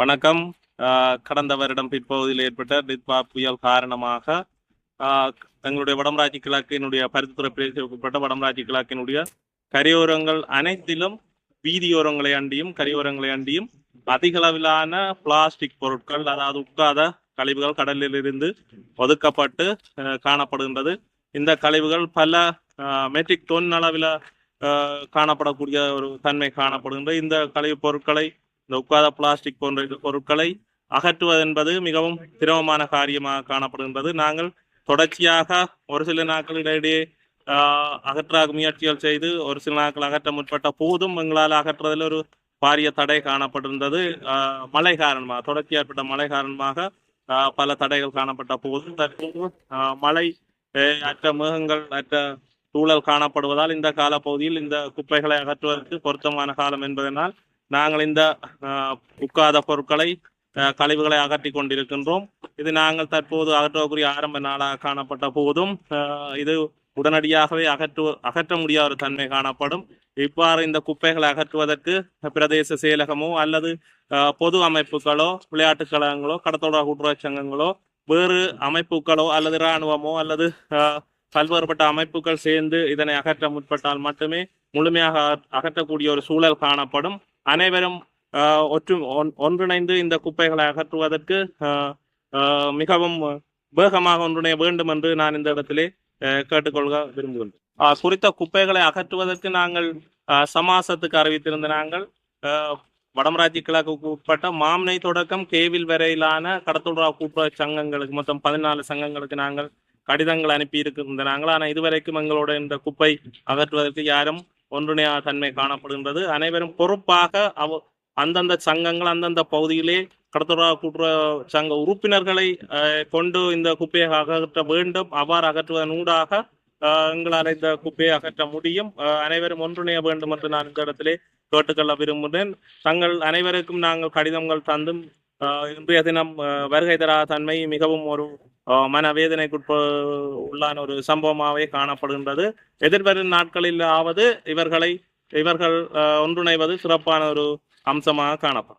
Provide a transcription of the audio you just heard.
வணக்கம். கடந்த வருடம் பிற்பகுதியில் ஏற்பட்ட டித்பா புயல் காரணமாக எங்களுடைய வடமராட்சி கிழக்கினுடைய பருத்தித்துறை பிரதேசப்பட்ட வடமராட்சி கிழக்கினுடைய கரையோரங்கள் அனைத்திலும் வீதியோரங்களை அண்டியும் கரையோரங்களை அண்டியும் அதிக அளவிலான பிளாஸ்டிக் பொருட்கள் அதாவது உட்காத கழிவுகள் கடலில் இருந்து ஒதுக்கப்பட்டு காணப்படுகின்றது. இந்த கழிவுகள் பல மெட்ரிக் தொன் அளவில் ஆஹ் காணப்படக்கூடிய ஒரு தன்மை காணப்படுகின்றது இந்த கழிவுப் பொருட்களை இந்த உட்காத பிளாஸ்டிக் போன்ற பொருட்களை அகற்றுவது என்பது மிகவும் சிரமமான காரியமாக காணப்படுகின்றது. நாங்கள் தொடர்ச்சியாக ஒரு சில நாட்கள் இடையிடையே ஆஹ், அகற்ற முயற்சிகள் செய்து ஒரு சில நாட்கள் அகற்ற முற்பட்ட போதும் எங்களால் அகற்றுவதில் ஒரு பாரிய தடை காணப்பட்டிருந்தது ஆஹ், மழை காரணமாக தொடர்ச்சி ஏற்பட்ட மழை காரணமாக ஆஹ், பல தடைகள் காணப்பட்ட போதும். தற்போது ஆஹ், மழை அற்ற மேகங்கள் அற்ற சூழல் காணப்படுவதால் இந்த காலப்பகுதியில் இந்த குப்பைகளை அகற்றுவதற்கு பொருத்தமான காலம் என்பதனால் நாங்கள் இந்த ஆஹ், உட்காத பொருட்களை கழிவுகளை அகற்றி கொண்டிருக்கின்றோம். இது நாங்கள் தற்போது அகற்றக்கூடிய ஆரம்ப நாளாக காணப்பட்ட போதும் இது உடனடியாகவே அகற்று அகற்ற முடியாத ஒரு தன்மை காணப்படும். இவ்வாறு இந்த குப்பைகளை அகற்றுவதற்கு பிரதேச செயலகமோ அல்லது ஆஹ், பொது அமைப்புகளோ விளையாட்டுக் கழகங்களோ கடத்தோட கூட்டுறவு சங்கங்களோ வேறு அமைப்புகளோ அல்லது இராணுவமோ அல்லது பல்வேறுபட்ட அமைப்புகள் சேர்ந்து இதனை அகற்ற முற்பட்டால் மட்டுமே முழுமையாக அகற்றக்கூடிய ஒரு சூழல் காணப்படும். அனைவரும் ஆஹ், ஒற்று ஒன்- ஒன்றிணைந்து இந்த குப்பைகளை அகற்றுவதற்கு ஆஹ், மிகவும் வேகமாக ஒன்றிணைய வேண்டும் என்று நான் இந்த இடத்திலே கேட்டுக்கொள்க விரும்புகின்றேன். ஆஹ், குறித்த குப்பைகளை அகற்றுவதற்கு நாங்கள் சமாசத்துக்கு அறிவித்திருந்த நாங்கள் வடமராட்சி கிழக்குக்கு உட்பட்ட மாமனை தொடக்கம் கேவில் வரையிலான கடத்தொடரா கூட்டுறவு சங்கங்களுக்கு மொத்தம் பதினாலு சங்கங்களுக்கு நாங்கள் கடிதங்கள் அனுப்பி இருக்கின்ற நாங்கள் ஆனால் இதுவரைக்கும் எங்களோட இந்த குப்பை அகற்றுவதற்கு யாரும் ஒன்றிணையா தன்மை காணப்படுகின்றது. அனைவரும் பொறுப்பாக அவ அந்தந்த சங்கங்கள் அந்தந்த பகுதியிலே கடத்தொடரா கூட்டுறவு சங்க உறுப்பினர்களை அஹ், கொண்டு இந்த குப்பையை அகற்ற வேண்டும். அவ்வாறு அகற்றுவதன் ஊடாக எங்களால் இந்த குப்பையை அகற்ற முடியும். அனைவரும் ஒன்றிணைய வேண்டும் என்று நான் இந்த இடத்திலே கேட்டுக்கொள்ள விரும்புகிறேன். தங்கள் அனைவருக்கும் நாங்கள் கடிதங்கள் தந்தும் அஹ், இன்றைய தினம் அஹ், வருகை தரா தன்மை மிகவும் ஒரு அஹ், மனவேதனைக்குட்ப உள்ளான ஒரு சம்பவமாகவே காணப்படுகின்றது. எதிர்வரும் நாட்களில் ஆவது இவர்களை இவர்கள் அஹ், ஒன்றிணைவது சிறப்பான ஒரு அம்சமாக காணப்படும்.